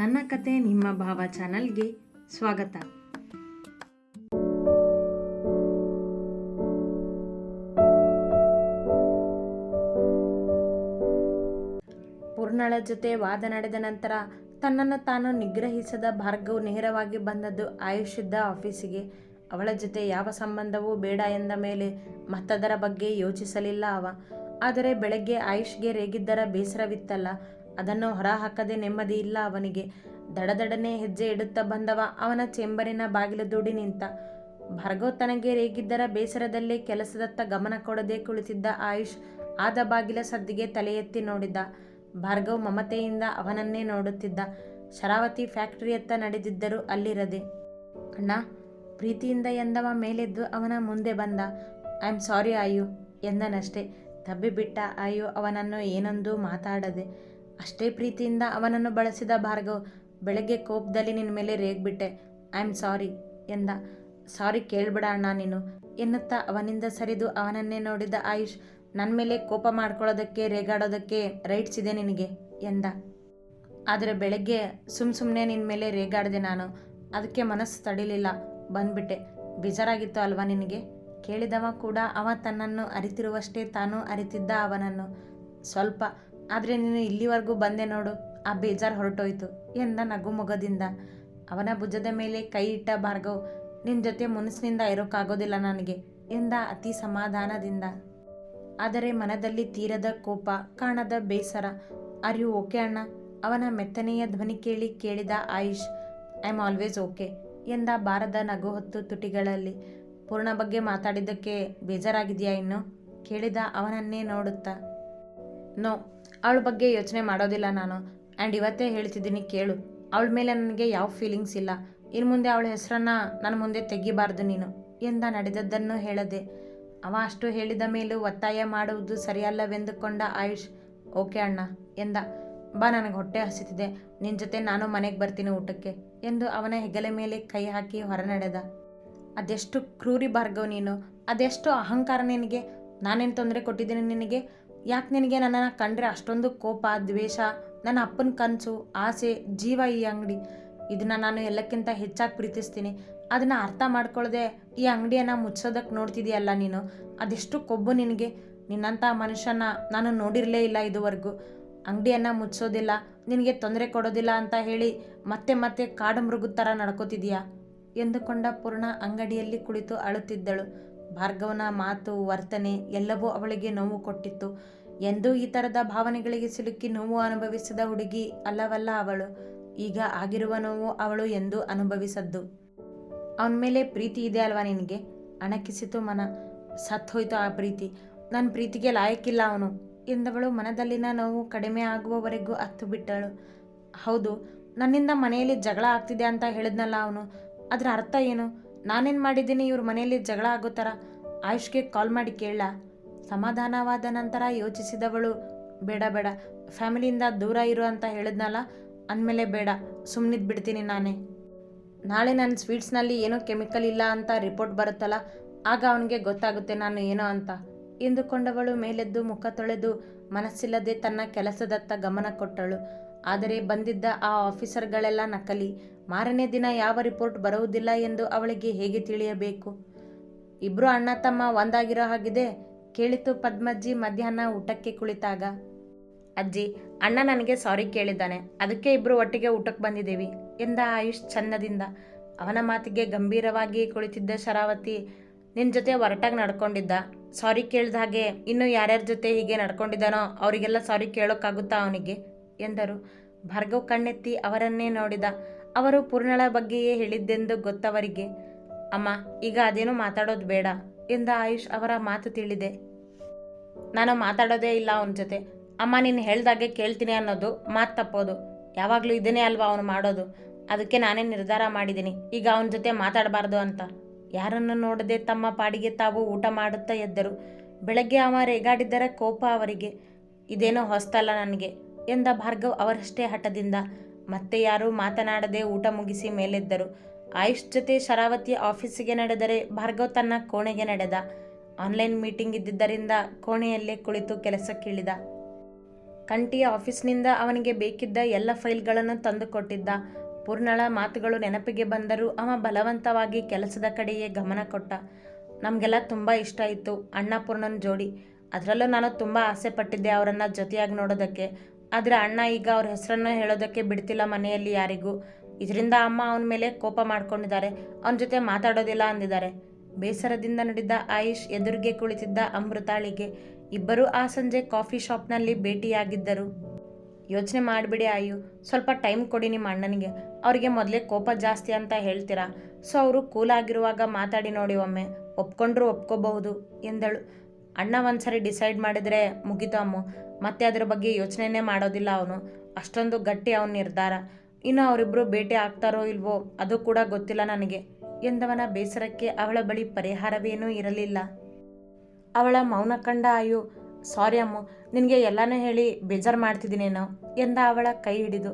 ನನ್ನ ಕತೆ ನಿಮ್ಮ ಭಾವ ಚಾನಲ್ಗೆ ಸ್ವಾಗತ. ಪೂರ್ಣಳ ಜೊತೆ ವಾದ ನಡೆದ ನಂತರ ತನ್ನನ್ನು ತಾನು ನಿಗ್ರಹಿಸದ ಭಾರ್ಗವ್ ನೇರವಾಗಿ ಬಂದದ್ದು ಆಯುಷಿದ್ದ ಆಫೀಸಿಗೆ. ಅವಳ ಜೊತೆ ಯಾವ ಸಂಬಂಧವೂ ಬೇಡ ಎಂದ ಮೇಲೆ ಮತ್ತದರ ಬಗ್ಗೆ ಯೋಚಿಸಲಿಲ್ಲ ಅವ. ಆದರೆ ಬೆಳಗ್ಗೆ ಆಯುಷ್ಗೆ ರೇಗಿದ್ದರ ಬೇಸರವಿತ್ತಲ್ಲ. ಅದನ್ನು ಹೊರಹಾಕದೆ ನೆಮ್ಮದಿ ಇಲ್ಲ ಅವನಿಗೆ. ದಡದಡನೆ ಹೆಜ್ಜೆ ಇಡುತ್ತಾ ಬಂದವ ಅವನ ಚೇಂಬರಿನ ಬಾಗಿಲು ದೂಡಿ ನಿಂತ. ಭಾರ್ಗವ್ ತನಗೆ ರೇಗಿದ್ದರ ಬೇಸರದಲ್ಲಿ ಕೆಲಸದತ್ತ ಗಮನ ಕೊಡದೆ ಕುಳಿತಿದ್ದ ಆಯುಷ್ ಆದ ಬಾಗಿಲ ಸದ್ದಿಗೆ ತಲೆ ಎತ್ತಿ ನೋಡಿದ. ಭಾರ್ಗವ್ ಮಮತೆಯಿಂದ ಅವನನ್ನೇ ನೋಡುತ್ತಿದ್ದ. ಶರಾವತಿ ಫ್ಯಾಕ್ಟರಿಯತ್ತ ನಡೆದಿದ್ದರು ಅಲ್ಲಿರದೆ. ಅಣ್ಣ, ಪ್ರೀತಿಯಿಂದ ಎಂದವ ಮೇಲೆದ್ದು ಅವನ ಮುಂದೆ ಬಂದ. ಐ ಆಮ್ ಸಾರಿ ಆಯು, ಎಂದನಷ್ಟೇ. ತಬ್ಬಿಬಿಟ್ಟ ಆಯು ಅವನನ್ನು ಏನೊಂದು ಮಾತಾಡದೆ. ಅಷ್ಟೇ ಪ್ರೀತಿಯಿಂದ ಅವನನ್ನು ಬಳಸಿದ ಭಾರ್ಗವ್, ಬೆಳಗ್ಗೆ ಕೋಪದಲ್ಲಿ ನಿನ್ನ ಮೇಲೆ ರೇಗ್ಬಿಟ್ಟೆ. ಐ ಆಮ್ ಸಾರಿ ಎಂದ. ಸಾರಿ ಕೇಳ್ಬಿಡ ಅಣ್ಣ ನೀನು ಎನ್ನುತ್ತಾ ಅವನಿಂದ ಸರಿದು ಅವನನ್ನೇ ನೋಡಿದ ಆಯುಷ್ ನನ್ನ ಮೇಲೆ ಕೋಪ ಮಾಡ್ಕೊಳ್ಳೋದಕ್ಕೆ, ರೇಗಾಡೋದಕ್ಕೆ ರೈಟ್ಸ್ ಇದೆ ನಿನಗೆ ಎಂದ. ಆದರೆ ಬೆಳಗ್ಗೆ ಸುಮ್ಮ ಸುಮ್ಮನೆ ನಿನ್ನ ಮೇಲೆ ರೇಗಾಡಿದೆ ನಾನು. ಅದಕ್ಕೆ ಮನಸ್ಸು ತಡಿಲಿಲ್ಲ. ಬಂದ್ಬಿಟ್ಟೆ. ಬೇಜಾರಾಗಿತ್ತು ಅಲ್ವಾ ನಿನಗೆ? ಕೇಳಿದವ ಕೂಡ ಅವ ತನ್ನನ್ನು ಅರಿತಿರುವಷ್ಟೇ ತಾನು ಅರಿತಿದ್ದ ಅವನನ್ನು. ಸ್ವಲ್ಪ ಆದರೆ ನೀನು ಇಲ್ಲಿವರೆಗೂ ಬಂದೆ ನೋಡು. ಆ ಬೇಜಾರು ಹೊರಟೋಯ್ತು. ಎಂದ ನಗುಮೊಗದಿಂದ ಅವನ ಭುಜದ ಮೇಲೆ ಕೈ ಇಟ್ಟ ಭಾರ್ಗವ್ ನಿನ್ನ ಜೊತೆ ಮುನಸಿನಿಂದ ಇರೋಕ್ಕಾಗೋದಿಲ್ಲ ನನಗೆ, ಎಂದ ಅತಿ ಸಮಾಧಾನದಿಂದ. ಆದರೆ ಮನದಲ್ಲಿ ತೀರದ ಕೋಪ, ಕಾಣದ ಬೇಸರ. ಆರ್ ಓಕೆ ಅಣ್ಣ. ಅವನ ಮೆತ್ತನೆಯ ಧ್ವನಿ ಕೇಳಿ ಕೇಳಿದ Ayush I am always okay ಎಂದ ಬಾರದ ನಗು ಹೊತ್ತು ತುಟಿಗಳಲ್ಲಿ. ಪೂರ್ಣ ಬಗ್ಗೆ ಮಾತಾಡಿದ್ದಕ್ಕೆ ಬೇಜಾರಾಗಿದೆಯಾ ಇನ್ನು? ಕೇಳಿದ ಅವನನ್ನೇ ನೋಡುತ್ತಾ. ನೋ, ಅವಳ ಬಗ್ಗೆ ಯೋಚನೆ ಮಾಡೋದಿಲ್ಲ ನಾನು. ಆ್ಯಂಡ್ ಇವತ್ತೇ ಹೇಳ್ತಿದ್ದೀನಿ ಕೇಳು. ಅವಳ ಮೇಲೆ ನನಗೆ ಯಾವ ಫೀಲಿಂಗ್ಸ್ ಇಲ್ಲ. ಇನ್ನು ಮುಂದೆ ಅವಳ ಹೆಸರನ್ನು ನನ್ನ ಮುಂದೆ ತೆಗಿಬಾರ್ದು ನೀನು ಎಂದ ನಡೆದದ್ದನ್ನು ಹೇಳದೆ. ಅವ ಅಷ್ಟು ಹೇಳಿದ ಮೇಲೂ ಒತ್ತಾಯ ಮಾಡುವುದು ಸರಿಯಲ್ಲವೆಂದುಕೊಂಡ ಆಯುಷ್, ಓಕೆ ಅಣ್ಣ, ಎಂದ. ಬಾ, ನನಗೆ ಹೊಟ್ಟೆ ಹಸಿತಿದೆ. ನಿನ್ನ ಜೊತೆ ನಾನು ಮನೆಗೆ ಬರ್ತೀನಿ ಊಟಕ್ಕೆ, ಎಂದು ಅವನ ಹೆಗಲೆ ಮೇಲೆ ಕೈ ಹಾಕಿ ಹೊರ ನಡೆದ ಅದೆಷ್ಟು ಕ್ರೂರಿ ಭಾರ್ಗವ್ ನೀನು. ಅದೆಷ್ಟು ಅಹಂಕಾರ ನಿನಗೆ. ನಾನೇನು ತೊಂದರೆ ಕೊಟ್ಟಿದ್ದೀನಿ ನಿನಗೆ. ಯಾಕೆ ನಿನಗೆ ನನ್ನನ್ನು ಕಂಡ್ರೆ ಅಷ್ಟೊಂದು ಕೋಪ, ದ್ವೇಷ, ನನ್ನ ಅಪ್ಪನ ಕನಸು, ಆಸೆ, ಜೀವ ಈ ಅಂಗಡಿ? ಇದನ್ನು ನಾನು ಎಲ್ಲಕ್ಕಿಂತ ಹೆಚ್ಚಾಗಿ ಪ್ರೀತಿಸ್ತೀನಿ. ಅದನ್ನು ಅರ್ಥ ಮಾಡ್ಕೊಳ್ಳದೆ ಈ ಅಂಗಡಿಯನ್ನು ಮುಚ್ಚೋದಕ್ಕೆ ನೋಡ್ತಿದೆಯಲ್ಲ ನೀನು? ಅದೆಷ್ಟು ಕೊಬ್ಬು ನಿನಗೆ? ನಿನ್ನಂಥ ಮನುಷ್ಯನ ನಾನು ನೋಡಿರಲೇ ಇಲ್ಲ ಇದುವರೆಗೂ. ಅಂಗಡಿಯನ್ನು ಮುಚ್ಚೋದಿಲ್ಲ ನಿನಗೆ ತೊಂದರೆ ಕೊಡೋದಿಲ್ಲ ಅಂತ ಹೇಳಿ ಮತ್ತೆ ಮತ್ತೆ ಕಾಡು ಮೃಗದ ಥರ ನಡ್ಕೋತಿದೀಯಾ? ಎಂದುಕೊಂಡ ಪೂರ್ಣ ಅಂಗಡಿಯಲ್ಲಿ ಕುಳಿತು ಅಳುತ್ತಿದ್ದಳು. ಭಾರ್ಗವನ ಮಾತು, ವರ್ತನೆ ಎಲ್ಲವೂ ಅವಳಿಗೆ ನೋವು ಕೊಟ್ಟಿತ್ತು. ಎಂದೂ ಈ ಥರದ ಭಾವನೆಗಳಿಗೆ ಸಿಲುಕಿ ನೋವು ಅನುಭವಿಸಿದ ಹುಡುಗಿ ಅಲ್ಲವಲ್ಲ ಅವಳು. ಈಗ ಆಗಿರುವ ನೋವು ಅವಳು ಎಂದು ಅನುಭವಿಸದ್ದು. ಅವನ ಮೇಲೆ ಪ್ರೀತಿ ಇದೆ ಅಲ್ವಾ ನಿನಗೆ? ಅಣಕಿಸಿತು ಮನ. ಸತ್ತೋಯ್ತು ಆ ಪ್ರೀತಿ. ನನ್ನ ಪ್ರೀತಿಗೆ ಲಾಯಕ್ಕಿಲ್ಲ ಅವನು ಎಂದವಳು ಮನದಲ್ಲಿನ ನೋವು ಕಡಿಮೆ ಆಗುವವರೆಗೂ ಹತ್ತು ಬಿಟ್ಟಳು. ಹೌದು, ನನ್ನಿಂದ ಮನೆಯಲ್ಲಿ ಜಗಳ ಆಗ್ತಿದೆ ಅಂತ ಹೇಳಿದ್ನಲ್ಲ ಅವನು. ಅದರ ಅರ್ಥ ಏನು? ನಾನೇನು ಮಾಡಿದ್ದೀನಿ? ಇವ್ರ ಮನೆಯಲ್ಲಿ ಜಗಳ ಆಗೋ ಥರ ಆಯುಷ್ಗೆ ಕಾಲ್ ಮಾಡಿ ಕೇಳ ಸಮಾಧಾನವಾದ ನಂತರ ಯೋಚಿಸಿದವಳು, ಬೇಡ ಬೇಡ. ಫ್ಯಾಮಿಲಿಯಿಂದ ದೂರ ಇರು ಅಂತ ಹೇಳಿದ್ನಲ್ಲ, ಅಂದಮೇಲೆ ಬೇಡ. ಸುಮ್ಮನಿದ್ದು ಬಿಡ್ತೀನಿ ನಾನೇ. ನಾಳೆ ನನ್ನ ಸ್ವೀಟ್ಸ್ನಲ್ಲಿ ಏನೋ ಕೆಮಿಕಲ್ ಇಲ್ಲ ಅಂತ ರಿಪೋರ್ಟ್ ಬರುತ್ತಲ್ಲ, ಆಗ ಅವನಿಗೆ ಗೊತ್ತಾಗುತ್ತೆ ನಾನು ಏನೋ ಅಂತ. ಎಂದುಕೊಂಡವಳು ಮೇಲೆದ್ದು ಮುಖ ತೊಳೆದು ಮನಸ್ಸಿಲ್ಲದೆ ತನ್ನ ಕೆಲಸದತ್ತ ಗಮನ ಕೊಟ್ಟಳು. ಆದರೆ ಬಂದಿದ್ದ ಆ ಆಫೀಸರ್ಗಳೆಲ್ಲ ನಕಲಿ. ಮಾರನೇ ದಿನ ಯಾವ ರಿಪೋರ್ಟ್ ಬರುವುದಿಲ್ಲ ಎಂದು ಅವಳಿಗೆ ಹೇಗೆ ತಿಳಿಯಬೇಕು? ಇಬ್ರು ಅಣ್ಣ ತಮ್ಮ ಒಂದಾಗಿರೋ ಹಾಗಿದೆ ಕೇಳಿತು ಪದ್ಮಜ್ಜಿ ಮಧ್ಯಾಹ್ನ ಊಟಕ್ಕೆ ಕುಳಿತಾಗ. ಅಜ್ಜಿ, ಅಣ್ಣ ನನಗೆ ಸಾರಿ ಕೇಳಿದ್ದಾನೆ. ಅದಕ್ಕೆ ಇಬ್ರು ಒಟ್ಟಿಗೆ ಊಟಕ್ಕೆ ಬಂದಿದ್ದೀವಿ ಎಂದ ಆಯುಷ್ ಚಂದದಿಂದ ಅವನ ಮಾತಿಗೆ ಗಂಭೀರವಾಗಿ ಕುಳಿತಿದ್ದ ಶರಾವತಿ ನಿನ್ನ ಜೊತೆ ಹೊರಟಾಗಿ ನಡ್ಕೊಂಡಿದ್ದ. ಸಾರಿ ಕೇಳಿದ ಹಾಗೆ ಇನ್ನು ಯಾರ್ಯಾರ ಜೊತೆ ಹೀಗೆ ನಡ್ಕೊಂಡಿದ್ದಾನೋ ಅವರಿಗೆಲ್ಲ ಸಾರಿ ಕೇಳೋಕ್ಕಾಗುತ್ತಾ ಅವನಿಗೆ? ಎಂದರು. ಭಾರ್ಗವ್ ಕಣ್ಣೆತ್ತಿ ಅವರನ್ನೇ ನೋಡಿದ. ಅವರು ಪೂರ್ಣಳ ಬಗ್ಗೆಯೇ ಹೇಳಿದ್ದೆಂದು ಗೊತ್ತವರಿಗೆ. ಅಮ್ಮ, ಈಗ ಅದೇನು ಮಾತಾಡೋದು ಬೇಡ ಎಂದ ಆಯುಷ್ ಅವರ ಮಾತು ತಿಳಿದೆ. ನಾನು ಮಾತಾಡೋದೇ ಇಲ್ಲ ಅವನ ಜೊತೆ. ಅಮ್ಮ, ನೀನು ಹೇಳ್ದಾಗೆ ಕೇಳ್ತೀನಿ ಅನ್ನೋದು ಮಾತು ತಪ್ಪೋದು. ಯಾವಾಗಲೂ ಇದನ್ನೇ ಅಲ್ವಾ ಅವನು ಮಾಡೋದು. ಅದಕ್ಕೆ ನಾನೇ ನಿರ್ಧಾರ ಮಾಡಿದ್ದೀನಿ. ಈಗ ಅವನ ಜೊತೆ ಮಾತಾಡಬಾರ್ದು ಅಂತ. ಯಾರನ್ನು ನೋಡದೆ ತಮ್ಮ ಪಾಡಿಗೆ ತಾವು ಊಟ ಮಾಡುತ್ತಾ ಎದ್ದರು. ಬೆಳಗ್ಗೆ ಅವ ರೇಗಾಡಿದ್ದರ ಕೋಪ ಅವರಿಗೆ. ಇದೇನೋ ಹೊಸ್ತಲ್ಲ ನನಗೆ. ಎಂದ ಭಾರ್ಗವ್ ಅವರಷ್ಟೇ ಹಠದಿಂದ. ಮತ್ತೆ ಯಾರೂ ಮಾತನಾಡದೆ ಊಟ ಮುಗಿಸಿ ಮೇಲೆದ್ದರು. ಆಯುಷ್ ಜೊತೆ ಶರಾವತಿ ಆಫೀಸಿಗೆ ನಡೆದರೆ ಭಾರ್ಗವ್ ತನ್ನ ಕೋಣೆಗೆ ನಡೆದ. ಆನ್ಲೈನ್ ಮೀಟಿಂಗ್ ಇದ್ದಿದ್ದರಿಂದ ಕೋಣೆಯಲ್ಲೇ ಕುಳಿತು ಕೆಲಸಕ್ಕಿಳಿದ ಕಂಟಿಯ ಆಫೀಸ್ನಿಂದ ಅವನಿಗೆ ಬೇಕಿದ್ದ ಎಲ್ಲ ಫೈಲ್ಗಳನ್ನು ತಂದು ಕೊಟ್ಟಿದ್ದ ಪೂರ್ಣಳ ಮಾತುಗಳು ನೆನಪಿಗೆ ಬಂದರೂ ಅವ ಬಲವಂತವಾಗಿ ಕೆಲಸದ ಕಡೆಯೇ ಗಮನ ಕೊಟ್ಟ. ನಮಗೆಲ್ಲ ತುಂಬ ಇಷ್ಟ ಇತ್ತು ಅಣ್ಣ ಪೂರ್ಣನ ಜೋಡಿ. ಅದರಲ್ಲೂ ನಾನು ತುಂಬ ಆಸೆ ಪಟ್ಟಿದ್ದೆ ಅವರನ್ನು ಜೊತೆಯಾಗಿ ನೋಡೋದಕ್ಕೆ. ಆದರೆ ಅಣ್ಣ ಈಗ ಅವ್ರ ಹೆಸರನ್ನು ಹೇಳೋದಕ್ಕೆ ಬಿಡ್ತಿಲ್ಲ ಮನೆಯಲ್ಲಿ ಯಾರಿಗೂ. ಇದರಿಂದ ಅಮ್ಮ ಅವನ ಮೇಲೆ ಕೋಪ ಮಾಡ್ಕೊಂಡಿದ್ದಾರೆ. ಅವನ ಜೊತೆ ಮಾತಾಡೋದಿಲ್ಲ ಅಂದಿದ್ದಾರೆ. ಬೇಸರದಿಂದ ನಡೆದ ಆಯುಷ್ ಎದುರಿಗೆ ಕುಳಿತಿದ್ದ ಅಮೃತಾಳಿಗೆ ಇಬ್ಬರೂ ಆ ಸಂಜೆ ಕಾಫಿ ಶಾಪ್ನಲ್ಲಿ ಭೇಟಿಯಾಗಿದ್ದರು. ಯೋಚನೆ ಮಾಡಿಬಿಡಿ ಆಯು, ಸ್ವಲ್ಪ ಟೈಮ್ ಕೊಡಿ ನಿಮ್ಮ ಅಣ್ಣನಿಗೆ. ಅವರಿಗೆ ಮೊದಲೇ ಕೋಪ ಜಾಸ್ತಿ ಅಂತ ಹೇಳ್ತೀರಾ? ಸೊ ಅವರು ಕೂಲಾಗಿರುವಾಗ ಮಾತಾಡಿ ನೋಡಿ ಒಮ್ಮೆ. ಒಪ್ಕೊಂಡ್ರೂ ಒಪ್ಕೋಬಹುದು ಎಂದಳು. ಅಣ್ಣ ಒಂದ್ಸರಿ ಡಿಸೈಡ್ ಮಾಡಿದರೆ ಮುಗಿತು ಅಮ್ಮು. ಮತ್ತೆ ಅದ್ರ ಬಗ್ಗೆ ಯೋಚನೆನೇ ಮಾಡೋದಿಲ್ಲ ಅವನು. ಅಷ್ಟೊಂದು ಗಟ್ಟಿ ಅವನ ನಿರ್ಧಾರ. ಇನ್ನು ಅವರಿಬ್ಬರು ಭೇಟಿ ಆಗ್ತಾರೋ ಇಲ್ವೋ ಅದು ಕೂಡ ಗೊತ್ತಿಲ್ಲ ನನಗೆ, ಎಂದವನ ಬೇಸರಕ್ಕೆ ಅವಳ ಬಳಿ ಪರಿಹಾರವೇನೂ ಇರಲಿಲ್ಲ. ಅವಳ ಮೌನ ಕಂಡ ಆಯು, ಸಾರಿ ಅಮ್ಮ, ನಿನಗೆ ಎಲ್ಲನೂ ಹೇಳಿ ಬೇಜಾರು ಮಾಡ್ತಿದ್ದೀನೇನೋ? ಎಂದ ಅವಳ ಕೈ ಹಿಡಿದು.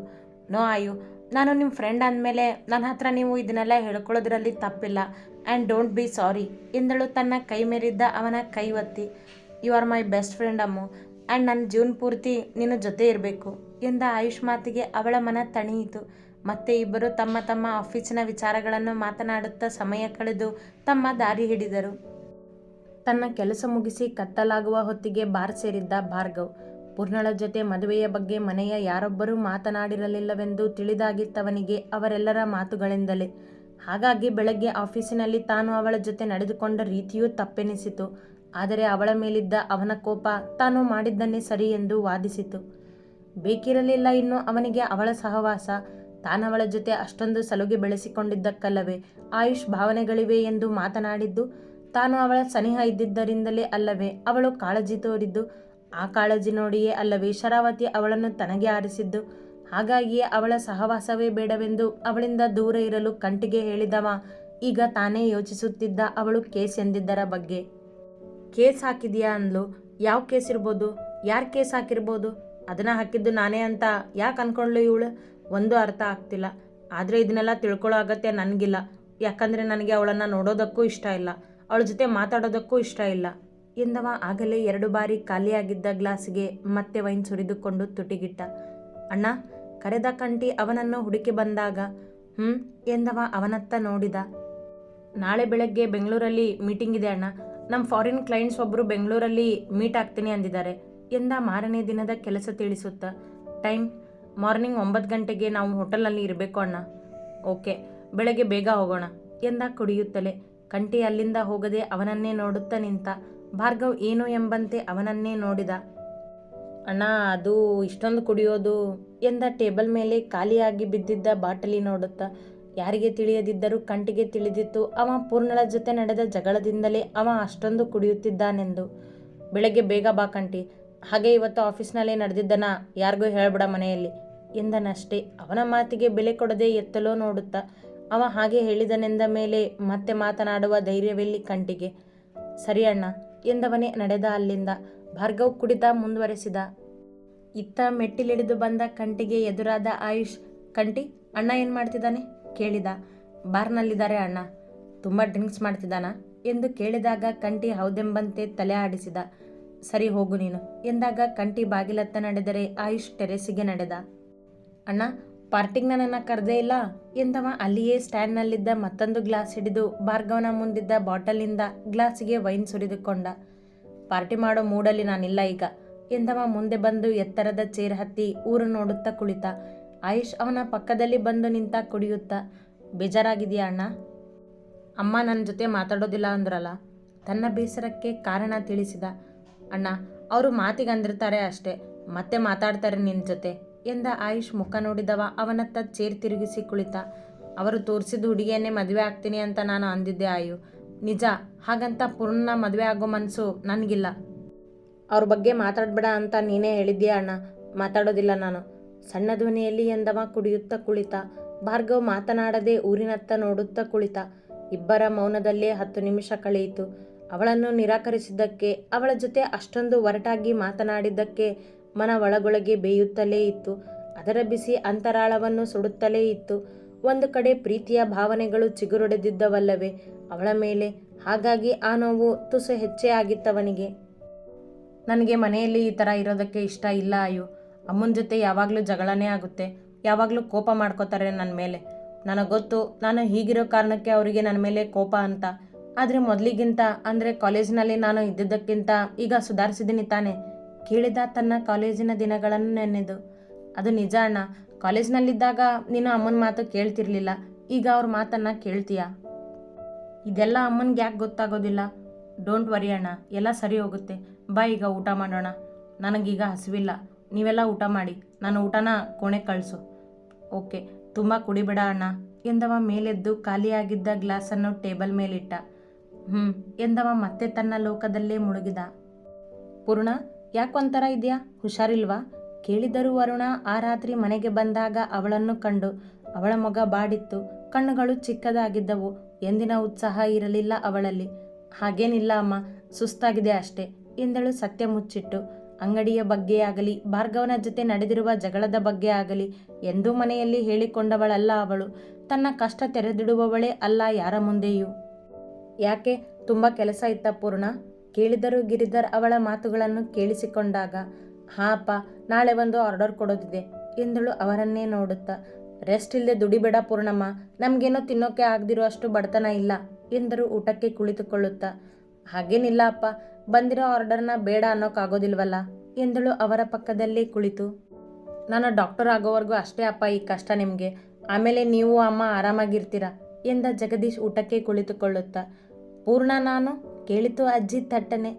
ನೋ ಆಯು, ನಾನು ನಿಮ್ಮ ಫ್ರೆಂಡ್ ಅಂದಮೇಲೆ ನನ್ನ ಹತ್ರ ನೀವು ಇದನ್ನೆಲ್ಲ ಹೇಳ್ಕೊಳ್ಳೋದ್ರಲ್ಲಿ ತಪ್ಪಿಲ್ಲ. ಆ್ಯಂಡ್ ಡೋಂಟ್ ಬಿ ಸಾರಿ, ಎಂದಳು ತನ್ನ ಕೈ ಮೇಲಿದ್ದ ಅವನ ಕೈ ಒತ್ತಿ you are my best friend Ammu and ನನ್ನ ಜೀವನ ಪೂರ್ತಿ ನಿನ್ನ ಜೊತೆ ಇರಬೇಕು ಎಂದ ಆಯುಷ್ ಮಾತಿಗೆ ಅವಳ ಮನ ತಣಿಯಿತು. ಮತ್ತೆ ಇಬ್ಬರು ತಮ್ಮ ತಮ್ಮ ಆಫೀಸಿನ ವಿಚಾರಗಳನ್ನು ಮಾತನಾಡುತ್ತಾ ಸಮಯ ಕಳೆದು ತಮ್ಮ ದಾರಿ ಹಿಡಿದರು. ತನ್ನ ಕೆಲಸ ಮುಗಿಸಿ ಕತ್ತಲಾಗುವ ಹೊತ್ತಿಗೆ ಬಾರ್ ಸೇರಿದ್ದ ಭಾರ್ಗವ್. ಪೂರ್ಣಳ ಜೊತೆ ಮದುವೆಯ ಬಗ್ಗೆ ಮನೆಯ ಯಾರೊಬ್ಬರೂ ಮಾತನಾಡಿರಲಿಲ್ಲವೆಂದು ತಿಳಿದಾಗಿತ್ತವನಿಗೆ ಅವರೆಲ್ಲರ ಮಾತುಗಳಿಂದಲೇ. ಹಾಗಾಗಿ ಬೆಳಗ್ಗೆ ಆಫೀಸಿನಲ್ಲಿ ತಾನು ಅವಳ ಜೊತೆ ನಡೆದುಕೊಂಡ ರೀತಿಯೂ ತಪ್ಪೆನಿಸಿತು. ಆದರೆ ಅವಳ ಮೇಲಿದ್ದ ಅವನ ಕೋಪ ತಾನು ಮಾಡಿದ್ದನ್ನೇ ಸರಿ ಎಂದು ವಾದಿಸಿತು. ಬೇಕಿರಲಿಲ್ಲ ಇನ್ನು ಅವನಿಗೆ ಅವಳ ಸಹವಾಸ. ತಾನವಳ ಜೊತೆ ಅಷ್ಟೊಂದು ಸಲುಗೆ ಬೆಳೆಸಿಕೊಂಡಿದ್ದಕ್ಕಲ್ಲವೇ ಆಯುಷ್ ಭಾವನೆಗಳಿವೆ ಎಂದು ಮಾತನಾಡಿದ್ದು. ತಾನು ಅವಳ ಸನಿಹ ಇದ್ದಿದ್ದರಿಂದಲೇ ಅಲ್ಲವೇ ಅವಳು ಕಾಳಜಿ ತೋರಿದ್ದು. ಆ ಕಾಳಜಿ ನೋಡಿಯೇ ಅಲ್ಲವೇ ಶರಾವತಿ ಅವಳನ್ನು ತನಗೆ ಆರಿಸಿದ್ದು. ಹಾಗಾಗಿಯೇ ಅವಳ ಸಹವಾಸವೇ ಬೇಡವೆಂದು ಅವಳಿಂದ ದೂರ ಇರಲು ಕಂಟಿಗೆ ಹೇಳಿದವ. ಈಗ ತಾನೇ ಯೋಚಿಸುತ್ತಿದ್ದ ಅವಳು ಕೇಸ್ ಎಂದಿದ್ದರ ಬಗ್ಗೆ. ಕೇಸ್ ಹಾಕಿದ್ಯಾ ಅಂದ್ಲು. ಯಾವ ಕೇಸ್ ಇರ್ಬೋದು? ಯಾರು ಕೇಸ್ ಹಾಕಿರ್ಬೋದು? ಅದನ್ನು ಹಾಕಿದ್ದು ನಾನೇ ಅಂತ ಯಾಕೆ ಅನ್ಕೊಂಡ್ಲು ಇವಳು? ಒಂದು ಅರ್ಥ ಆಗ್ತಿಲ್ಲ. ಆದರೆ ಇದನ್ನೆಲ್ಲ ತಿಳ್ಕೊಳ್ಳೋ ಅಗತ್ಯ ನನಗಿಲ್ಲ. ಯಾಕಂದರೆ ನನಗೆ ಅವಳನ್ನು ನೋಡೋದಕ್ಕೂ ಇಷ್ಟ ಇಲ್ಲ. ಅವಳ ಜೊತೆ ಮಾತಾಡೋದಕ್ಕೂ ಇಷ್ಟ ಇಲ್ಲ. ಎಂದವ ಆಗಲೇ ಎರಡು ಬಾರಿ ಖಾಲಿಯಾಗಿದ್ದ ಗ್ಲಾಸ್ಗೆ ಮತ್ತೆ ವೈನ್ ಸುರಿದುಕೊಂಡು ತುಟಿಗಿಟ್ಟ. ಅಣ್ಣ, ಕರೆದ ಕಂಟಿ ಅವನನ್ನು ಹುಡುಕಿ ಬಂದಾಗ ಹ್ಞೂ ಎಂದವ ಅವನತ್ತ ನೋಡಿದ. ನಾಳೆ ಬೆಳಗ್ಗೆ ಬೆಂಗಳೂರಲ್ಲಿ ಮೀಟಿಂಗ್ ಇದೆ ಅಣ್ಣ. ನಮ್ಮ ಫಾರಿನ್ ಕ್ಲೈಂಟ್ಸ್ ಒಬ್ಬರು ಬೆಂಗಳೂರಲ್ಲಿ ಮೀಟ್ ಆಗ್ತೀನಿ ಅಂದಿದ್ದಾರೆ. ಎಂದ ಮಾರನೇ ದಿನದ ಕೆಲಸ ತಿಳಿಸುತ್ತಾ? ಟೈಮ್ ಮಾರ್ನಿಂಗ್ ಒಂಬತ್ತು ಗಂಟೆಗೆ ನಾವು ಹೋಟೆಲ್ನಲ್ಲಿ ಇರಬೇಕು ಅಣ್ಣ. ಓಕೆ ಬೆಳಗ್ಗೆ ಬೇಗ ಹೋಗೋಣ. ಎಂದ ಕುಡಿಯುತ್ತಲೇ? ಕಂಟಿ ಅಲ್ಲಿಂದ ಹೋಗದೆ ಅವನನ್ನೇ ನೋಡುತ್ತಾ ನಿಂತ. ಭಾರ್ಗವ್ ಏನು ಎಂಬಂತೆ ಅವನನ್ನೇ ನೋಡಿದ? ಅಣ್ಣ, ಅದು ಇಷ್ಟೊಂದು ಕುಡಿಯೋದು. ಎಂದ ಟೇಬಲ್ ಮೇಲೆ ಖಾಲಿಯಾಗಿ ಬಿದ್ದಿದ್ದ ಬಾಟಲಿ ನೋಡುತ್ತಾ. ಯಾರಿಗೆ ತಿಳಿಯದಿದ್ದರೂ ಕಂಟಿಗೆ ತಿಳಿದಿತ್ತು. ಅವ ಪೂರ್ಣಳ ಜೊತೆ ನಡೆದ ಜಗಳದಿಂದಲೇ ಅವ ಅಷ್ಟೊಂದು ಕುಡಿಯುತ್ತಿದ್ದಾನೆಂದು. ಬೆಳಗ್ಗೆ ಬೇಗ ಬಾ ಕಂಟಿ. ಹಾಗೆ ಇವತ್ತು ಆಫೀಸ್ನಲ್ಲೇ ನಡೆದಿದ್ದನ ಯಾರಿಗೂ ಹೇಳ್ಬಿಡ ಮನೆಯಲ್ಲಿ ಎಂದನಷ್ಟೇ. ಅವನ ಮಾತಿಗೆ ಬೆಲೆ ಕೊಡದೆ ಎತ್ತಲೋ ನೋಡುತ್ತಾ ಅವ ಹಾಗೆ ಹೇಳಿದನೆಂದ ಮೇಲೆ ಮತ್ತೆ ಮಾತನಾಡುವ ಧೈರ್ಯವೆಲ್ಲಿ ಕಂಟಿಗೆ, ಸರಿ ಅಣ್ಣ ಎಂದವನೇ ನಡೆದ ಅಲ್ಲಿಂದ. ಭಾರ್ಗವ್ ಕುಡಿತ ಮುಂದುವರೆಸಿದ. ಇತ್ತ ಮೆಟ್ಟಿಲಿಡಿದು ಬಂದ ಕಂಟಿಗೆ ಎದುರಾದ ಆಯುಷ್, ಕಂಟಿ, ಅಣ್ಣ ಏನು ಮಾಡ್ತಿದ್ದಾನೆ? ಕೇಳಿದ. ಬಾರ್ನಲ್ಲಿದ್ದಾರೆ ಅಣ್ಣ. ತುಂಬ ಡ್ರಿಂಕ್ಸ್ ಮಾಡ್ತಿದ್ದಾನಾ? ಎಂದು ಕೇಳಿದಾಗ ಕಂಟಿ ಹೌದೆಂಬಂತೆ ತಲೆ ಆಡಿಸಿದ. ಸರಿ, ಹೋಗು ನೀನು. ಎಂದಾಗ ಕಂಟಿ ಬಾಗಿಲತ್ತ ನಡೆದರೆ ಆಯುಷ್ ಟೆರೆಸಿಗೆ ನಡೆದ. ಅಣ್ಣ ಪಾರ್ಟಿಗೆ ನನ್ನನ್ನು ಕರೆದೇ ಇಲ್ಲ. ಎಂದವ ಅಲ್ಲಿಯೇ ಸ್ಟ್ಯಾಂಡ್ನಲ್ಲಿದ್ದ ಮತ್ತೊಂದು ಗ್ಲಾಸ್ ಹಿಡಿದು ಬಾರ್ಗವನ ಮುಂದಿದ್ದ ಬಾಟಲಿಂದ ಗ್ಲಾಸಿಗೆ ವೈನ್ ಸುರಿದುಕೊಂಡ. ಪಾರ್ಟಿ ಮಾಡೋ ಮೂಡಲ್ಲಿ ನಾನಿಲ್ಲ ಈಗ. ಎಂದವ ಮುಂದೆ ಬಂದು ಎತ್ತರದ ಚೇರ್ ಹತ್ತಿ ಊರು ನೋಡುತ್ತಾ ಕುಳಿತ. ಆಯುಷ್ ಅವನ ಪಕ್ಕದಲ್ಲಿ ಬಂದು ನಿಂತ ಕುಡಿಯುತ್ತಾ, ಬೇಜಾರಾಗಿದೆಯಾ ಅಣ್ಣ? ಅಮ್ಮ ನನ್ನ ಜೊತೆ ಮಾತಾಡೋದಿಲ್ಲ ಅಂದ್ರಲ್ಲ, ತನ್ನ ಬೇಸರಕ್ಕೆ ಕಾರಣ ತಿಳಿಸಿದ, ಅಣ್ಣ, ಅವರು ಮಾತಿಗೆ ಅಂದಿರ್ತಾರೆ ಅಷ್ಟೇ, ಮತ್ತೆ ಮಾತಾಡ್ತಾರೆ ನಿನ್ನ ಜೊತೆ ಎಂದ ಆಯುಷ್ ಮುಖ ನೋಡಿದವ ಅವನತ್ತ ಚೇರ್ ತಿರುಗಿಸಿ ಕುಳಿತ. ಅವರು ತೋರಿಸಿದ ಹುಡುಗಿಯನ್ನೇ ಮದುವೆ ಆಗ್ತೀನಿ ಅಂತ ನಾನು ಅಂದಿದ್ದೆ ಆಯು. ನಿಜ, ಹಾಗಂತ ಪೂರ್ಣ ಮದುವೆ ಆಗೋ ಮನಸ್ಸು ನನಗಿಲ್ಲ. ಅವ್ರ ಬಗ್ಗೆ ಮಾತಾಡಬೇಡ ಅಂತ ನೀನೇ ಹೇಳಿದ್ದೀಯ ಅಣ್ಣ? ಮಾತಾಡೋದಿಲ್ಲ ನಾನು. ಸಣ್ಣ ಧ್ವನಿಯಲ್ಲಿ ಎಂದವ ಕುಡಿಯುತ್ತಾ ಕುಳಿತ. ಭಾರ್ಗವ್ ಮಾತನಾಡದೆ ಊರಿನತ್ತ ನೋಡುತ್ತಾ ಕುಳಿತ. ಇಬ್ಬರ ಮೌನದಲ್ಲೇ ಹತ್ತು ನಿಮಿಷ ಕಳೆಯಿತು. ಅವಳನ್ನು ನಿರಾಕರಿಸಿದ್ದಕ್ಕೆ, ಅವಳ ಜೊತೆ ಅಷ್ಟೊಂದು ಒರಟಾಗಿ ಮಾತನಾಡಿದ್ದಕ್ಕೆ ಮನ ಒಳಗೊಳಗೆ ಬೇಯುತ್ತಲೇ ಇತ್ತು. ಅದರ ಬಿಸಿ ಅಂತರಾಳವನ್ನು ಸುಡುತ್ತಲೇ ಇತ್ತು. ಒಂದು ಕಡೆ ಪ್ರೀತಿಯ ಭಾವನೆಗಳು ಚಿಗುರೊಡೆದಿದ್ದವಲ್ಲವೇ, ಅವಳ ಮೇಲೆ. ಹಾಗಾಗಿ ಆ ನೋವು ತುಸು ಹೆಚ್ಚೇ ಆಗಿತ್ತವನಿಗೆ. ನನಗೆ ಮನೆಯಲ್ಲಿ ಈ ಥರ ಇರೋದಕ್ಕೆ ಇಷ್ಟ ಇಲ್ಲ ಅಯ್ಯೋ ಅಮ್ಮನ ಜೊತೆ ಯಾವಾಗಲೂ ಜಗಳನೇ ಆಗುತ್ತೆ. ಯಾವಾಗಲೂ ಕೋಪ ಮಾಡ್ಕೋತಾರೆ ನನ್ನ ಮೇಲೆ. ನನಗೆ ಗೊತ್ತು, ನಾನು ಹೀಗಿರೋ ಕಾರಣಕ್ಕೆ ಅವರಿಗೆ ನನ್ನ ಮೇಲೆ ಕೋಪ ಅಂತ. ಆದರೆ ಮೊದಲಿಗಿಂತ, ಅಂದರೆ ಕಾಲೇಜಿನಲ್ಲಿ ನಾನು ಇದ್ದಿದ್ದಕ್ಕಿಂತ ಈಗ ಸುಧಾರಿಸಿದ್ದೀನಿ ತಾನೆ. ಕೇಳಿದ ತನ್ನ ಕಾಲೇಜಿನ ದಿನಗಳನ್ನು ನೆನೆದು. ಅದು ನಿಜ ಅಣ್ಣ. ಕಾಲೇಜ್ನಲ್ಲಿದ್ದಾಗ ನೀನು ಅಮ್ಮನ ಮಾತು ಕೇಳ್ತಿರ್ಲಿಲ್ಲ. ಈಗ ಅವ್ರ ಮಾತನ್ನು ಕೇಳ್ತೀಯ? ಇದೆಲ್ಲ ಅಮ್ಮನಿಗೆ ಯಾಕೆ ಗೊತ್ತಾಗೋದಿಲ್ಲ. ಡೋಂಟ್ ವರಿ ಅಣ್ಣ. ಎಲ್ಲ ಸರಿ ಹೋಗುತ್ತೆ. ಬಾ ಈಗ ಊಟ ಮಾಡೋಣ. ನನಗೀಗ ಹಸಿವಿಲ್ಲ. ನೀವೆಲ್ಲ ಊಟ ಮಾಡಿ, ನಾನು ಊಟನ ಕೋಣೆ ಕಳಿಸು. ಓಕೆ, ತುಂಬ ಕುಡಿಬೇಡ ಅಣ್ಣ. ಎಂದವ ಮೇಲೆದ್ದು ಖಾಲಿಯಾಗಿದ್ದ ಗ್ಲಾಸನ್ನು ಟೇಬಲ್ ಮೇಲಿಟ್ಟ. ಹ್ಞೂ ಎಂದವ ಮತ್ತೆ ತನ್ನ ಲೋಕದಲ್ಲೇ ಮುಳುಗಿದ. ಪೂರ್ಣ ಯಾಕೊಂಥರ ಇದೆಯಾ? ಹುಷಾರಿಲ್ವಾ? ಕೇಳಿದರೂ ವರುಣ ಆ ರಾತ್ರಿ ಮನೆಗೆ ಬಂದಾಗ ಅವಳನ್ನು ಕಂಡು, ಅವಳ ಮಗ ಬಾಡಿತ್ತು, ಕಣ್ಣುಗಳು ಚಿಕ್ಕದಾಗಿದ್ದವು, ಎಂದಿನ ಉತ್ಸಾಹ ಇರಲಿಲ್ಲ ಅವಳಲ್ಲಿ. ಹಾಗೇನಿಲ್ಲ ಅಮ್ಮ, ಸುಸ್ತಾಗಿದೆ ಅಷ್ಟೇ, ಎಂದಳು ಸತ್ಯ ಮುಚ್ಚಿಟ್ಟು. ಅಂಗಡಿಯ ಬಗ್ಗೆ ಆಗಲಿ, ಭಾರ್ಗವನ ಜೊತೆ ನಡೆದಿರುವ ಜಗಳದ ಬಗ್ಗೆ ಆಗಲಿ ಎಂದೂ ಮನೆಯಲ್ಲಿ ಹೇಳಿಕೊಂಡವಳಲ್ಲ ಅವಳು. ತನ್ನ ಕಷ್ಟ ತೆರೆದಿಡುವವಳೇ ಅಲ್ಲ ಯಾರ ಮುಂದೆಯೂ. ಯಾಕೆ? ತುಂಬ ಕೆಲಸ ಇತ್ತ ಪೂರ್ಣ? ಕೇಳಿದರು ಗಿರಿಧರ್ ಅವಳ ಮಾತುಗಳನ್ನು ಕೇಳಿಸಿಕೊಂಡಾಗ, ಹಾ ಅಪ್ಪ, ನಾಳೆ ಒಂದು ಆರ್ಡರ್ ಕೊಡೋದಿದೆ ಎಂದಳು ಅವರನ್ನೇ ನೋಡುತ್ತಾ. ರೆಸ್ಟ್ ಇಲ್ಲದೆ ದುಡಿಬೇಡ ಪೂರ್ಣಮ್ಮ, ನಮಗೇನೋ ತಿನ್ನೋಕೆ ಆಗದಿರೋ ಅಷ್ಟು ಬಡತನ ಇಲ್ಲ ಎಂದರು ಊಟಕ್ಕೆ ಕುಳಿತುಕೊಳ್ಳುತ್ತಾ. ಹಾಗೇನಿಲ್ಲ ಅಪ್ಪ ಬಂದಿರೋ ಆರ್ಡರ್ನ ಬೇಡ ಅನ್ನೋಕ್ಕಾಗೋದಿಲ್ವಲ್ಲ ಎಂದಳು ಅವರ ಪಕ್ಕದಲ್ಲೇ ಕುಳಿತು. ನಾನು ಡಾಕ್ಟರ್ ಆಗೋವರೆಗೂ ಅಷ್ಟೇ ಅಪ್ಪ ಈ ಕಷ್ಟ ನಿಮಗೆ. ಆಮೇಲೆ ನೀವು ಅಮ್ಮ ಆರಾಮಾಗಿರ್ತೀರ? ಎಂದ ಜಗದೀಶ್ ಊಟಕ್ಕೆ ಕುಳಿತುಕೊಳ್ಳುತ್ತಾ. ಪೂರ್ಣ ನಾನು? ಕೇಳಿತು ಅಜ್ಜಿ ತಟ್ಟನೆ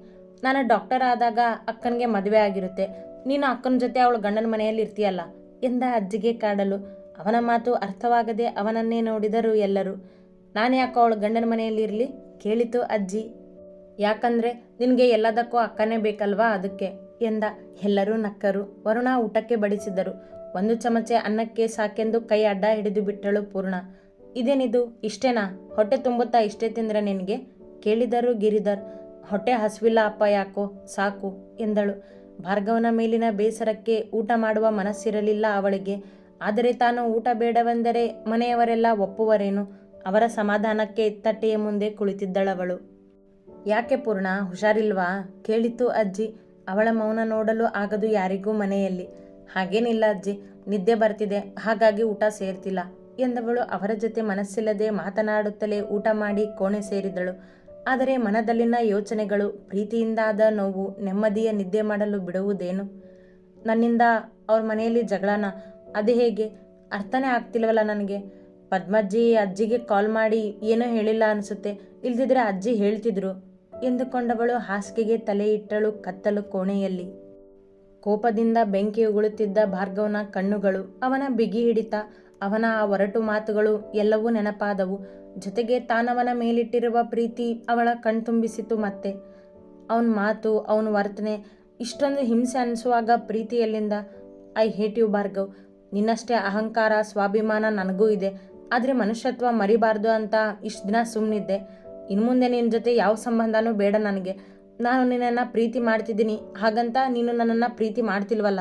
ನಾನು ಡಾಕ್ಟರ್ ಆದಾಗ ಅಕ್ಕನಿಗೆ ಮದುವೆ ಆಗಿರುತ್ತೆ. ನೀನು ಅಕ್ಕನ ಜೊತೆ ಅವಳು ಗಂಡನ ಮನೆಯಲ್ಲಿ ಇರ್ತೀಯಲ್ಲ? ಎಂದ ಅಜ್ಜಿಗೆ ಕಾಡಲು. ಅವನ ಮಾತು ಅರ್ಥವಾಗದೆ ಅವನನ್ನೇ ನೋಡಿದರು ಎಲ್ಲರೂ. ನಾನು ಯಾಕೋ ಅವಳು ಗಂಡನ ಮನೆಯಲ್ಲಿ ಇರಲಿ? ಕೇಳಿತು ಅಜ್ಜಿ. ಯಾಕಂದ್ರೆ ನಿನಗೆ ಎಲ್ಲದಕ್ಕೂ ಅಕ್ಕನೇ ಬೇಕಲ್ವಾ ಅದಕ್ಕೆ ಎಂದ. ಎಲ್ಲರೂ ನಕ್ಕರು. ವರುಣ ಊಟಕ್ಕೆ ಬಡಿಸಿದರು ಒಂದು ಚಮಚೆ ಅನ್ನಕ್ಕೆ ಸಾಕೆಂದು ಕೈ ಅಡ್ಡ ಹಿಡಿದು ಬಿಟ್ಟಳು ಪೂರ್ಣ. ಇದೇನಿದು? ಇಷ್ಟೇನಾ? ಹೊಟ್ಟೆ ತುಂಬುತ್ತಾ ಇಷ್ಟೇ ತಿಂದ್ರೆ ನಿನಗೆ? ಕೇಳಿದರು ಗಿರಿಧರ್. ಹೊಟ್ಟೆ ಹಸಿವಿಲ್ಲ ಅಪ್ಪ ಯಾಕೋ? ಸಾಕು ಎಂದಳು. ಭಾರ್ಗವನ ಮೇಲಿನ ಬೇಸರಕ್ಕೆ ಊಟ ಮಾಡುವ ಮನಸ್ಸಿರಲಿಲ್ಲ ಅವಳಿಗೆ. ಆದರೆ ತಾನು ಊಟ ಬೇಡವೆಂದರೆ ಮನೆಯವರೆಲ್ಲ ಒಪ್ಪುವರೇನು? ಅವರ ಸಮಾಧಾನಕ್ಕೆ ತಟ್ಟೆಯ ಮುಂದೆ ಕುಳಿತಿದ್ದಳವಳು. ಯಾಕೆ ಪೂರ್ಣ, ಹುಷಾರಿಲ್ವಾ? ಕೇಳಿತು ಅಜ್ಜಿ. ಅವಳ ಮೌನ ನೋಡಲು ಆಗದು ಯಾರಿಗೂ ಮನೆಯಲ್ಲಿ. ಹಾಗೇನಿಲ್ಲ ಅಜ್ಜಿ, ನಿದ್ದೆ ಬರ್ತಿದೆ. ಹಾಗಾಗಿ ಊಟ ಸೇರ್ತಿಲ್ಲ. ಎಂದವಳು ಅವರ ಜೊತೆ ಮನಸ್ಸಿಲ್ಲದೆ ಮಾತನಾಡುತ್ತಲೇ ಊಟ ಮಾಡಿ ಕೋಣೆ ಸೇರಿದಳು. ಆದರೆ ಮನದಲ್ಲಿನ ಯೋಚನೆಗಳು, ಪ್ರೀತಿಯಿಂದಾದ ನೋವು, ನೆಮ್ಮದಿಯ ನಿದ್ದೆ ಮಾಡಲು ಬಿಡುವುದೇನು? ನನ್ನಿಂದ ಅವ್ರ ಮನೆಯಲ್ಲಿ ಜಗಳನ. ಅದು ಹೇಗೆ? ಅರ್ಥನೇ ಆಗ್ತಿಲ್ವಲ್ಲ ನನಗೆ. ಪದ್ಮಜ್ಜಿ ಅಜ್ಜಿಗೆ ಕಾಲ್ ಮಾಡಿ ಏನೋ ಹೇಳಿಲ್ಲ ಅನಿಸುತ್ತೆ. ಇಲ್ದಿದ್ರೆ ಅಜ್ಜಿ ಹೇಳ್ತಿದ್ರು. ಎಂದುಕೊಂಡವಳು ಹಾಸಿಗೆಗೆ ತಲೆ ಇಟ್ಟಳು ಕತ್ತಲು ಕೋಣೆಯಲ್ಲಿ. ಕೋಪದಿಂದ ಬೆಂಕಿ ಉಗುಳುತ್ತಿದ್ದ ಭಾರ್ಗವನ ಕಣ್ಣುಗಳು ಅವನ ಬಿಗಿ ಹಿಡಿತ, ಅವನ ಆ ಒರಟು ಮಾತುಗಳು ಎಲ್ಲವೂ ನೆನಪಾದವು. ಜೊತೆಗೆ ತಾನವನ ಮೇಲಿಟ್ಟಿರುವ ಪ್ರೀತಿ ಅವಳ ಕಣ್ತುಂಬಿಸಿತು ಮತ್ತೆ. ಅವನ ಮಾತು, ಅವನ ವರ್ತನೆ, ಇಷ್ಟೊಂದು ಹಿಂಸೆ ಅನಿಸುವಾಗ ಪ್ರೀತಿಯಲ್ಲಿಂದ, ಐ ಹೇಟ್ ಯು ಭಾರ್ಗವ್, ನಿನ್ನಷ್ಟೇ ಅಹಂಕಾರ, ಸ್ವಾಭಿಮಾನ ನನಗೂ ಇದೆ. ಆದರೆ ಮನುಷ್ಯತ್ವ ಮರಿಬಾರ್ದು ಅಂತ ಇಷ್ಟು ದಿನ ಸುಮ್ಮನಿದ್ದೆ ಇನ್ನು ಮುಂದೆ ನಿನ್ನ ಜೊತೆ ಯಾವ ಸಂಬಂಧನೂ ಬೇಡ ನನಗೆ. ನಾನು ನಿನ್ನನ್ನು ಪ್ರೀತಿ ಮಾಡ್ತಿದ್ದೀನಿ. ಹಾಗಂತ ನೀನು ನನ್ನನ್ನು ಪ್ರೀತಿ ಮಾಡ್ತಿಲ್ವಲ್ಲ?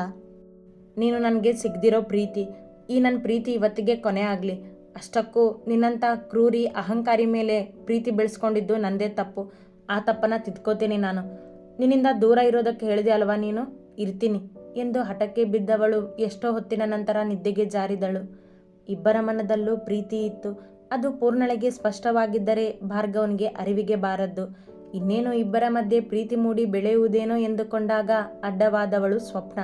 ನೀನು ನನಗೆ ಸಿಗದಿರೋ ಪ್ರೀತಿ. ಈ ನನ್ನ ಪ್ರೀತಿ ಇವತ್ತಿಗೆ ಕೊನೆ ಆಗಲಿ. ಅಷ್ಟಕ್ಕೂ ನಿನ್ನಂಥ ಕ್ರೂರಿ, ಅಹಂಕಾರಿ ಮೇಲೆ ಪ್ರೀತಿ ಬೆಳೆಸ್ಕೊಂಡಿದ್ದು ನಂದೇ ತಪ್ಪು. ಆ ತಪ್ಪನ್ನು ತಿದ್ಕೋತೀನಿ ನಾನು. ನಿನ್ನಿಂದ ದೂರ ಇರೋದಕ್ಕೆ ಹೇಳಿದೆ ಅಲ್ವಾ ನೀನು? ಇರ್ತೀನಿ. ಎಂದು ಹಠಕ್ಕೆ ಬಿದ್ದವಳು ಎಷ್ಟೋ ಹೊತ್ತಿನ ನಂತರ ನಿದ್ದೆಗೆ ಜಾರಿದಳು. ಇಬ್ಬರ ಮನದಲ್ಲೂ ಪ್ರೀತಿ ಇತ್ತು. ಅದು ಪೂರ್ಣಳೆಗೆ ಸ್ಪಷ್ಟವಾಗಿದ್ದರೆ ಭಾರ್ಗವನಿಗೆ ಅರಿವಿಗೆ ಬಾರದ್ದು. ಇನ್ನೇನು ಇಬ್ಬರ ಮಧ್ಯೆ ಪ್ರೀತಿ ಮೂಡಿ ಬೆಳೆಯುವುದೇನೋ ಎಂದುಕೊಂಡಾಗ ಅಡ್ಡವಾದವಳು ಸ್ವಪ್ನ.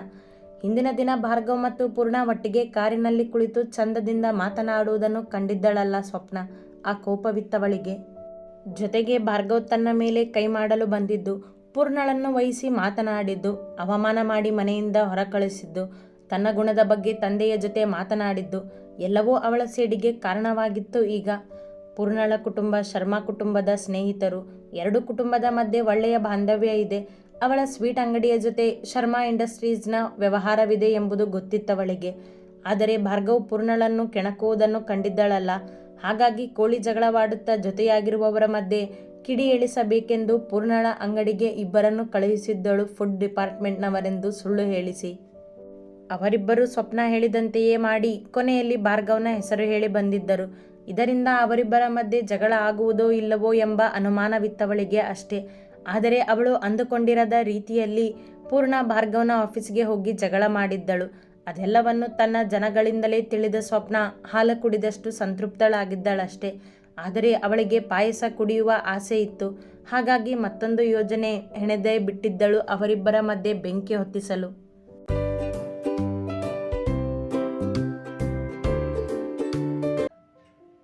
ಹಿಂದಿನ ದಿನ ಭಾರ್ಗವ್ ಮತ್ತು ಪೂರ್ಣ ಒಟ್ಟಿಗೆ ಕಾರಿನಲ್ಲಿ ಕುಳಿತು ಚಂದದಿಂದ ಮಾತನಾಡುವುದನ್ನು ಕಂಡಿದ್ದಳಲ್ಲ ಸ್ವಪ್ನ, ಆ ಕೋಪವಿತ್ತವಳಿಗೆ. ಜೊತೆಗೆ ಭಾರ್ಗವ್ ತನ್ನ ಮೇಲೆ ಕೈ ಮಾಡಲು ಬಂದಿದ್ದು, ಪೂರ್ಣಳನ್ನು ವಹಿಸಿ ಮಾತನಾಡಿದ್ದು, ಅವಮಾನ ಮಾಡಿ ಮನೆಯಿಂದ ಹೊರಕಳಿಸಿದ್ದು ತನ್ನ ಗುಣದ ಬಗ್ಗೆ ತಂದೆಯ ಜೊತೆ ಮಾತನಾಡಿದ್ದು ಎಲ್ಲವೂ ಅವಳ ಸೇಡಿಗೆ ಕಾರಣವಾಗಿತ್ತು ಈಗ. ಪೂರ್ಣಳ ಕುಟುಂಬ, ಶರ್ಮಾ ಕುಟುಂಬದ ಸ್ನೇಹಿತರು, ಎರಡು ಕುಟುಂಬದ ಮಧ್ಯೆ ಒಳ್ಳೆಯ ಬಾಂಧವ್ಯ ಇದೆ. ಅವಳ ಸ್ವೀಟ್ ಅಂಗಡಿಯ ಜೊತೆ ಶರ್ಮಾ ಇಂಡಸ್ಟ್ರೀಸ್ನ ವ್ಯವಹಾರವಿದೆ ಎಂಬುದು ಗೊತ್ತಿತ್ತವಳಿಗೆ. ಆದರೆ ಭಾರ್ಗವ್ ಪೂರ್ಣಳನ್ನು ಕೆಣಕುವುದನ್ನು ಕಂಡಿದ್ದಳಲ್ಲ. ಹಾಗಾಗಿ ಕೋಳಿ ಜಗಳವಾಡುತ್ತಾ ಜೊತೆಯಾಗಿರುವವರ ಮಧ್ಯೆ ಕಿಡಿ ಇಳಿಸಬೇಕೆಂದು ಪೂರ್ಣಳ ಅಂಗಡಿಗೆ ಇಬ್ಬರನ್ನು ಕಳುಹಿಸಿದ್ದಳು ಫುಡ್ ಡಿಪಾರ್ಟ್ಮೆಂಟ್ನವರೆಂದು ಸುಳ್ಳು ಹೇಳಿಸಿ. ಅವರಿಬ್ಬರು ಸ್ವಪ್ನ ಹೇಳಿದಂತೆಯೇ ಮಾಡಿ ಕೊನೆಯಲ್ಲಿ ಭಾರ್ಗವನ ಹೆಸರು ಹೇಳಿ ಬಂದಿದ್ದರು. ಇದರಿಂದ ಅವರಿಬ್ಬರ ಮಧ್ಯೆ ಜಗಳ ಆಗುವುದೋ ಇಲ್ಲವೋ ಎಂಬ ಅನುಮಾನವಿತ್ತವಳಿಗೆ ಅಷ್ಟೇ. ಆದರೆ ಅವಳು ಅಂದುಕೊಂಡಿರದ ರೀತಿಯಲ್ಲಿ ಪೂರ್ಣ ಭಾರ್ಗವನ ಆಫೀಸ್ಗೆ ಹೋಗಿ ಜಗಳ ಮಾಡಿದ್ದಳು. ಅದೆಲ್ಲವನ್ನು ತನ್ನ ಜನಗಳಿಂದಲೇ ತಿಳಿದ ಸ್ವಪ್ನ ಹಾಲು ಕುಡಿದಷ್ಟು ಸಂತೃಪ್ತಳಾಗಿದ್ದಳಷ್ಟೇ. ಆದರೆ ಅವಳಿಗೆ ಪಾಯಸ ಕುಡಿಯುವ ಆಸೆ ಇತ್ತು. ಹಾಗಾಗಿ ಮತ್ತೊಂದು ಯೋಜನೆ ಹೆಣೆದೇ ಬಿಟ್ಟಿದ್ದಳು ಅವರಿಬ್ಬರ ಮಧ್ಯೆ ಬೆಂಕಿ ಹೊತ್ತಿಸಲು.